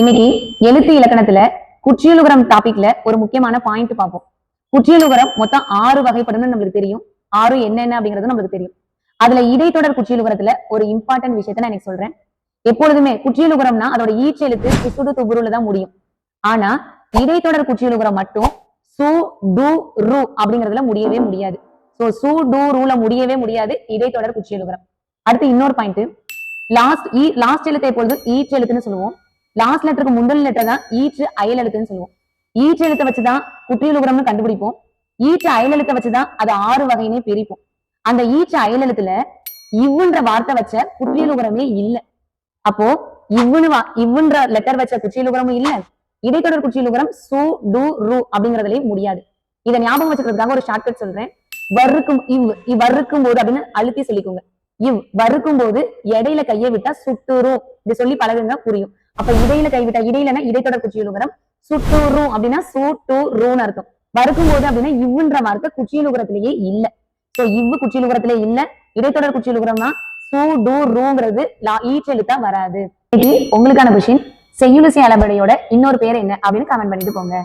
இன்னைக்கு எழுத்து இலக்கணத்துல குற்றியலுகரம் டாபிக்ல ஒரு முக்கியமான பாயிண்ட் பார்ப்போம். குற்றியலுகரம் மொத்தம் ஆறு வகைப்படும்னு நம்மளுக்கு தெரியும். ஆறு என்னென்ன அப்படிங்கிறது நம்மளுக்கு தெரியும். அதுல இடைத்தொடர் குற்றியலுகரத்துல ஒரு இம்பார்ட்டன்ட் விஷயத்த நான் எனக்கு சொல்றேன். எப்பொழுதுமே குற்றியலுகரம்னா அதோட ஈச்சு எழுத்து சுடு துபுருல தான் முடியும். ஆனா இடைத்தொடர் குற்றியலுகரம் மட்டும் சு டு ரு அப்படிங்கறதுல முடியவே முடியாது. சோ சு டு ரூல முடியவே முடியாது இடைத்தொடர் குற்றியலுகரம். அடுத்து இன்னொரு பாயிண்ட் லாஸ்ட் லாஸ்ட் எழுத்தை எப்பொழுதும் ஈச்சு எழுத்துன்னு சொல்லுவோம். லாஸ்ட் லெட்டருக்கு முந்தல் லெட்டர் தான் ஈச்சு அயல் எழுத்துன்னு சொல்லுவோம். ஈச் எழுத்தை வச்சுதான் குற்றியலுகரம்னு கண்டுபிடிப்போம். ஈச்சு அயல் எழுத்தை வச்சுதான் அது ஆறு வகையினே பிரிப்போம். அந்த ஈச்சு அயல் எழுத்துல இவ்வுன்ற வார்த்தை வச்ச குற்றியலுகரமே இல்ல. அப்போ இவ்வுன்னு இவ்வுன்ற லெட்டர் வச்ச குற்றியலுகரமும் இல்ல. இடைத்தொடர் குற்றியலுகரம் சு டு ரு அப்படிங்கறதுலயும் முடியாது. இதை ஞாபகம் வச்சுக்கிறதுக்காக ஒரு ஷார்ட்கட் சொல்றேன். வறுக்கும் இவ் இவ் வர்றுக்கும் போது அப்படின்னு அழுத்தி சொல்லிக்கோங்க. இவ் வறுக்கும் போது இடையில கையை விட்டா சுட்டுரும். இது சொல்லி பழகுங்க புரியும். அப்ப இடையில கைவிட்டா இடையிலனா இடைத்தொடர் குச்சியலுகரம் சுட்டுரும் அப்படின்னா சூட்டு ரூன்னு அர்த்தம். வறுக்கும் போது அப்படின்னா இவ்வுன்ற வார்த்தை குச்சியலுகரத்திலேயே இல்ல. சோ இவ்வு குச்சியலுகரத்திலே இல்ல இடைத்தொடர் குச்சியலுகரம்னா சூ டு ரூங்கிறது லா- ஈச்செழுத்தா வராது. இன்னைக்கு உங்களுக்கான கொஷின் செய்யுளிசை அளபடையோட இன்னொரு பேர் என்ன அப்படின்னு கமெண்ட் பண்ணிட்டு போங்க.